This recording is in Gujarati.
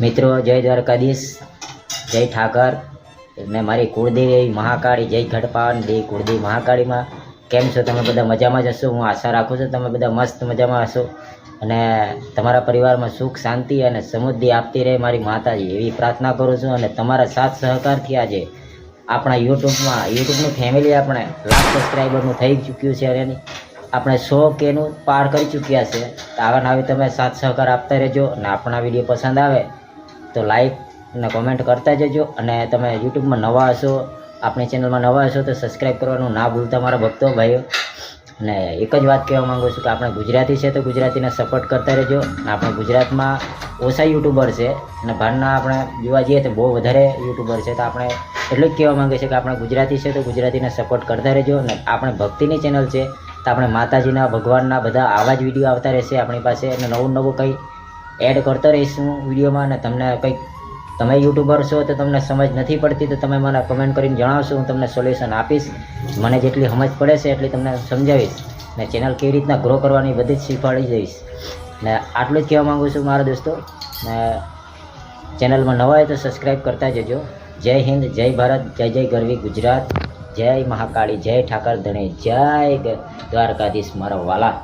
મિત્રો, જય દ્વારકાધીશ, જય ઠાકર. ને મારી કુળદેવી મહાકાળી, જય ઘટપાવન દેવી કુળદેવી મહાકાળીમાં. કેમ છો તમે બધા? મજામાં જ હશો? હું આશા રાખું છું તમે બધા મસ્ત મજામાં હશો. અને તમારા પરિવારમાં સુખ, શાંતિ અને સમૃદ્ધિ આપતી રહે મારી માતાજી. એવી પ્રાર્થના કરું છું અને તમારા સાથ સહકારથી આજે આપણા યુટ્યુબમાં, યુટ્યુબનું ફેમિલી આપણે લાખ સબસ્ક્રાઈબરનું થઈ ચૂક્યું છે અને આપણે સો કેનું પાર કરી ચૂક્યા છે. આવા આવી તમે સાથ સહકાર આપતા રહેજો અને આપણા વીડિયો પસંદ આવે તો લાઈક અને કોમેન્ટ કરતા જજો. અને તમે યુટ્યુબમાં નવા હશો, આપણી ચેનલમાં નવા હશો, તો સબસ્ક્રાઈબ કરવાનું ના ભૂલતા મારા ભક્તો ભાઈઓ. અને એક જ વાત કહેવા માંગુ છું કે આપણે ગુજરાતી છે, તો ગુજરાતીને સપોર્ટ કરતા રહેજો. આપણે ગુજરાતમાં ઓછા યુટ્યુબર છે. અને બહારના આપણે જોવા જઈએ તો બહુ વધારે યુટ્યુબર છે. તો આપણે એટલું જ કહેવા માગીએ છીએ કે આપણે ગુજરાતી છે, તો ગુજરાતીને સપોર્ટ કરતા રહેજો. અને આપણે ભક્તિની ચેનલ છે, તો આપણે માતાજીના, ભગવાનના બધા આવા જ વીડિયો આવતા રહેશે આપણી પાસે. અને નવું નવું કંઈ એડ કરતો રહીશું વિડીયોમાં અને તમને કંઈક, તમે યુટ્યુબર છો તો તમને સમજ નથી પડતી તો તમે મને કમેન્ટ કરીને જણાવશો, હું તમને સોલ્યુશન આપીશ. મને જેટલી સમજ પડે છે એટલી તમને સમજાવીશ. ને ચેનલ કેવી રીતના ગ્રો કરવાની બધી જ શીખવાડી દઈશ. ને આટલું જ કહેવા માગું છું મારા દોસ્તો. ને ચેનલમાં નવા હોય તો સબસ્ક્રાઈબ કરતા જજો. જય હિન્દ, જય ભારત, જય જય ગરવી ગુજરાત, જય મહાકાળી, જય ઠાકર ધણે, જય દ્વારકાધીશ મારા વાલા.